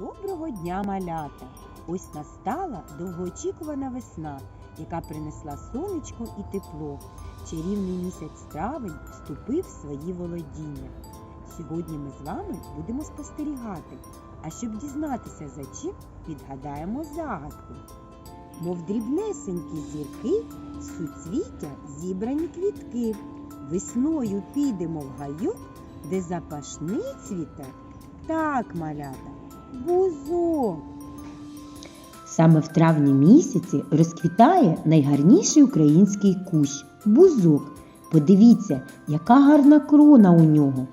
Доброго дня, малята! Ось настала довгоочікувана весна, яка принесла сонечко і тепло. Чарівний місяць травень вступив в свої володіння. Сьогодні ми з вами будемо спостерігати, а щоб дізнатися за чим, відгадаємо загадку. Мов дрібнесенькі зірки, з суцвіття зібрані квітки. Весною підемо в гаю, де запашний цвіте. Так, малята, бузок. Саме в травні місяці розквітає найгарніший український кущ бузок. Подивіться, яка гарна крона у нього.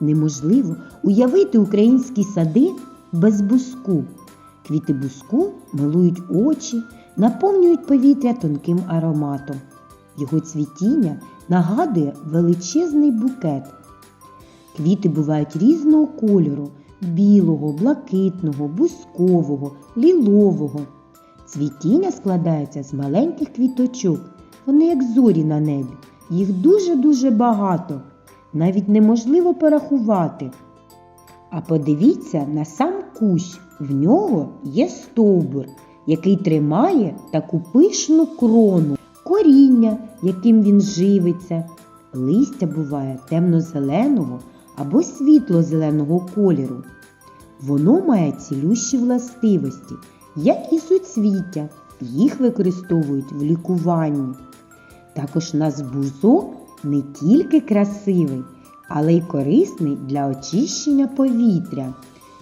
Неможливо уявити українські сади без бузку. Квіти бузку милують очі, наповнюють повітря тонким ароматом. Його цвітіння нагадує величезний букет. Квіти бувають різного кольору білого, блакитного, бускового, лілового. Цвітіння складається з маленьких квіточок. Вони як зорі на небі. Їх дуже-дуже багато. Навіть неможливо порахувати. А подивіться на сам кущ. В нього є стовбур, який тримає таку пишну крону, коріння, яким він живиться. Листя буває темно-зеленого або світло-зеленого кольору. Воно має цілющі властивості, як і суцвіття. Їх використовують в лікуванні. Також наш бузок не тільки красивий, але й корисний для очищення повітря.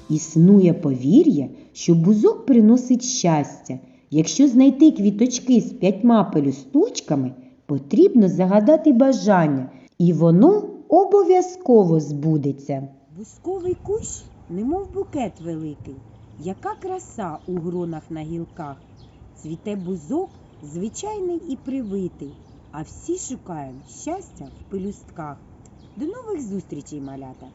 Існує повір'я, що бузок приносить щастя. Якщо знайти квіточки з п'ятьма пелюсточками, потрібно загадати бажання, і воно обов'язково збудеться. Бусковий кущ, немов букет великий. Яка краса у гронах на гілках. Цвіте бузок звичайний і привитий, а всі шукаємо щастя в пелюстках. До нових зустрічей, малята!